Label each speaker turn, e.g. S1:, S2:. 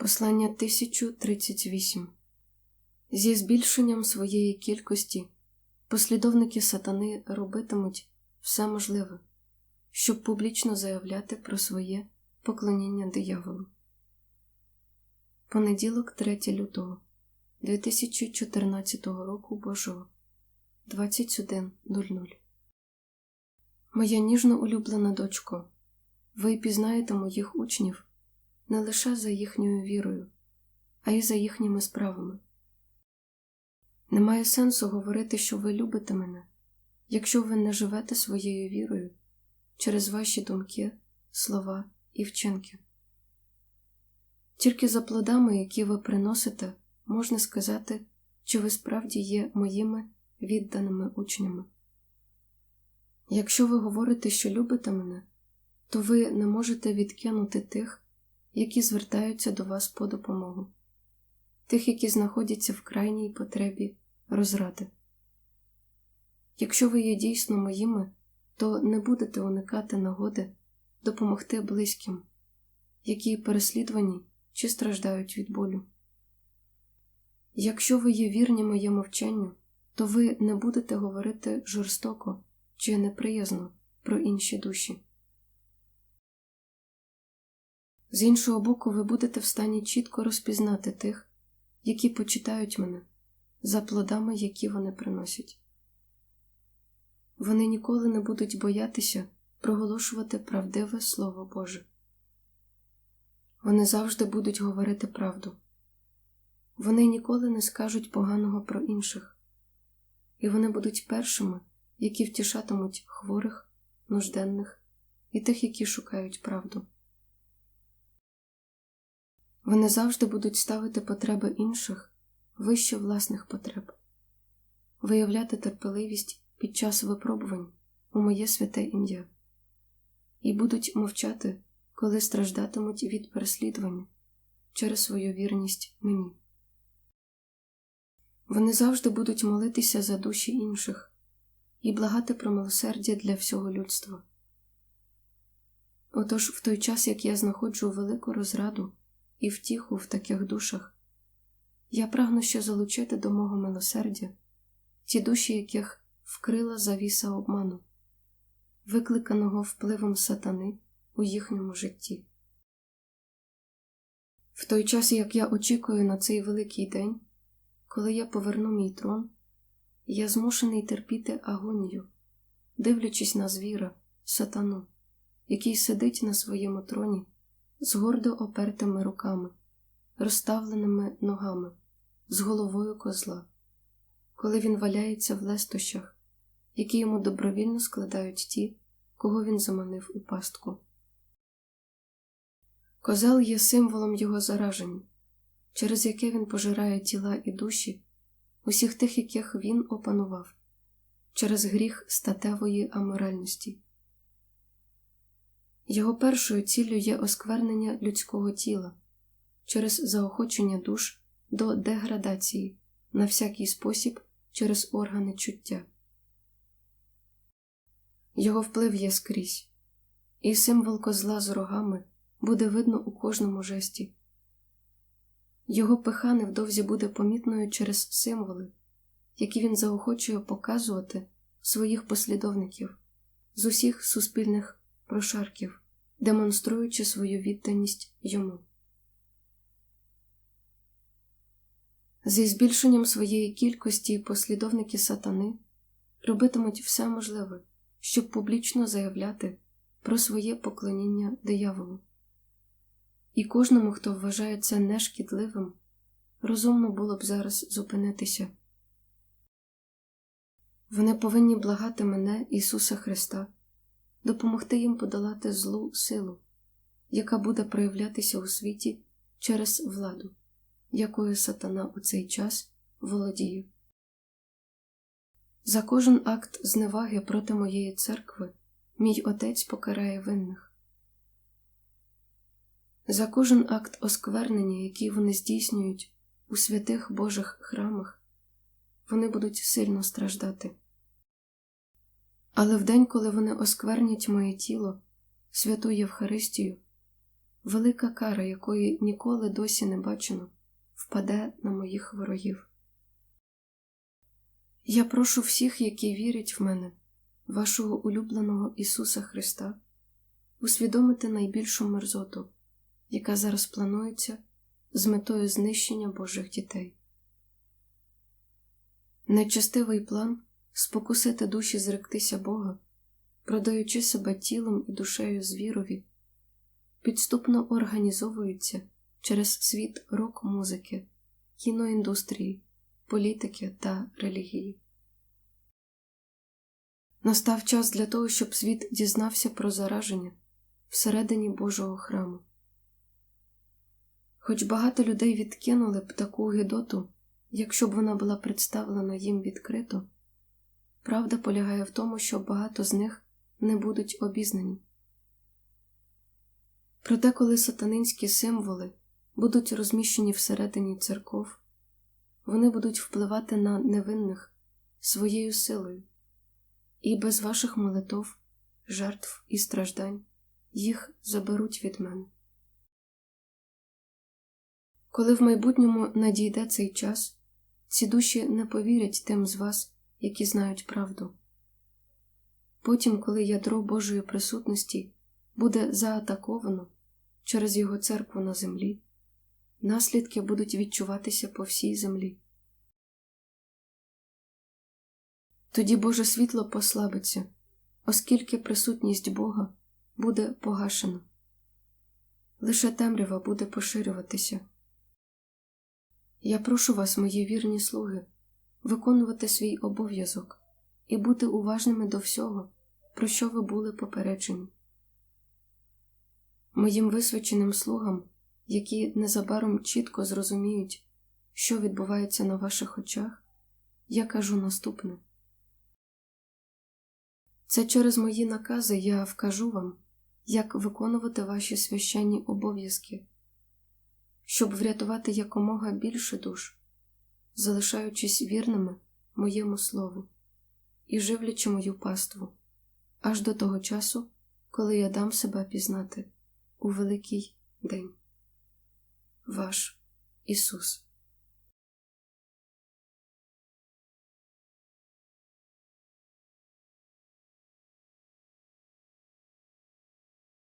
S1: Послання 1038 Зі збільшенням своєї кількості послідовники сатани робитимуть все можливе, щоб публічно заявляти про своє поклоніння дияволу. Понеділок 3 лютого 2014 року Божого 21.00 Моя ніжно улюблена дочко, ви пізнаєте моїх учнів не лише за їхньою вірою, а й за їхніми справами. Немає сенсу говорити, що ви любите мене, якщо ви не живете своєю вірою через ваші думки, слова і вчинки. Тільки за плодами, які ви приносите, можна сказати, чи ви справді є моїми відданими учнями. Якщо ви говорите, що любите мене, то ви не можете відкинути тих, які звертаються до вас по допомогу, тих, які знаходяться в крайній потребі розради. Якщо ви є дійсно моїми, то не будете уникати нагоди допомогти близьким, які переслідувані чи страждають від болю. Якщо ви є вірні моєму вченню, то ви не будете говорити жорстоко чи неприязно про інші душі. З іншого боку, ви будете в стані чітко розпізнати тих, які почитають мене за плодами, які вони приносять. Вони ніколи не будуть боятися проголошувати правдиве Слово Боже. Вони завжди будуть говорити правду. Вони ніколи не скажуть поганого про інших, і вони будуть першими, які втішатимуть хворих, нужденних і тих, які шукають правду. Вони завжди будуть ставити потреби інших вище власних потреб, виявляти терпеливість під час випробувань у моє святе ім'я і будуть мовчати, коли страждатимуть від переслідування через свою вірність мені. Вони завжди будуть молитися за душі інших і благати про милосердя для всього людства. Отож, в той час, як я знаходжу велику розраду і втіху в таких душах, я прагну ще залучити до мого милосердя ті душі, яких вкрила завіса обману, викликаного впливом сатани у їхньому житті. В той час, як я очікую на цей великий день, коли я поверну мій трон, я змушений терпіти агонію, дивлячись на звіра, сатану, який сидить на своєму троні з гордо опертими руками, розставленими ногами, з головою козла, коли він валяється в лестощах, які йому добровільно складають ті, кого він заманив у пастку. Козел є символом його зараження, через яке він пожирає тіла і душі, усіх тих, яких він опанував, через гріх статевої аморальності. Його першою ціллю є осквернення людського тіла через заохочення душ до деградації на всякий спосіб через органи чуття. Його вплив є скрізь, і символ козла з рогами буде видно у кожному жесті. Його пиха невдовзі буде помітною через символи, які він заохочує показувати своїх послідовників з усіх суспільних прошарків, демонструючи свою відданість йому. Зі збільшенням своєї кількості послідовники сатани робитимуть все можливе, щоб публічно заявляти про своє поклоніння дияволу. І кожному, хто вважає це нешкідливим, розумно було б зараз зупинитися. Вони повинні благати мене, Ісуса Христа, допомогти їм подолати злу силу, яка буде проявлятися у світі через владу якою сатана у цей час володіє. За кожен акт зневаги проти моєї церкви мій отець покарає винних. За кожен акт осквернення, який вони здійснюють у святих Божих храмах, вони будуть сильно страждати. Але в день, коли вони осквернять моє тіло, святу Євхаристію, велика кара, якої ніколи досі не бачено, впаде на моїх ворогів. Я прошу всіх, які вірять в мене, вашого улюбленого Ісуса Христа, усвідомити найбільшу мерзоту, яка зараз планується з метою знищення Божих дітей. Нечестивий план спокусити душі зректися Бога, продаючи себе тілом і душею звірові, підступно організовується через світ рок-музики, кіноіндустрії, політики та релігії. Настав час для того, щоб світ дізнався про зараження всередині Божого храму. Хоч багато людей відкинули б таку гидоту, якщо б вона була представлена їм відкрито, правда полягає в тому, що багато з них не будуть обізнані. Проте, коли сатанинські символи будуть розміщені всередині церков, вони будуть впливати на невинних своєю силою, і без ваших молитов, жертв і страждань їх заберуть від мене. Коли в майбутньому надійде цей час, ці душі не повірять тим з вас, які знають правду. Потім, коли ядро Божої присутності буде заатаковано через його церкву на землі, наслідки будуть відчуватися по всій землі. Тоді Боже світло послабиться, оскільки присутність Бога буде погашена. Лише темрява буде поширюватися. Я прошу вас, мої вірні слуги, виконувати свій обов'язок і бути уважними до всього, про що ви були попереджені. Моїм висвяченим слугам, які незабаром чітко зрозуміють, що відбувається на ваших очах, я кажу наступне. Це через мої накази я вкажу вам, як виконувати ваші священні обов'язки, щоб врятувати якомога більше душ, залишаючись вірними моєму слову і живлячи мою паству аж до того часу, коли я дам себе пізнати у великий день. Ваш Ісус.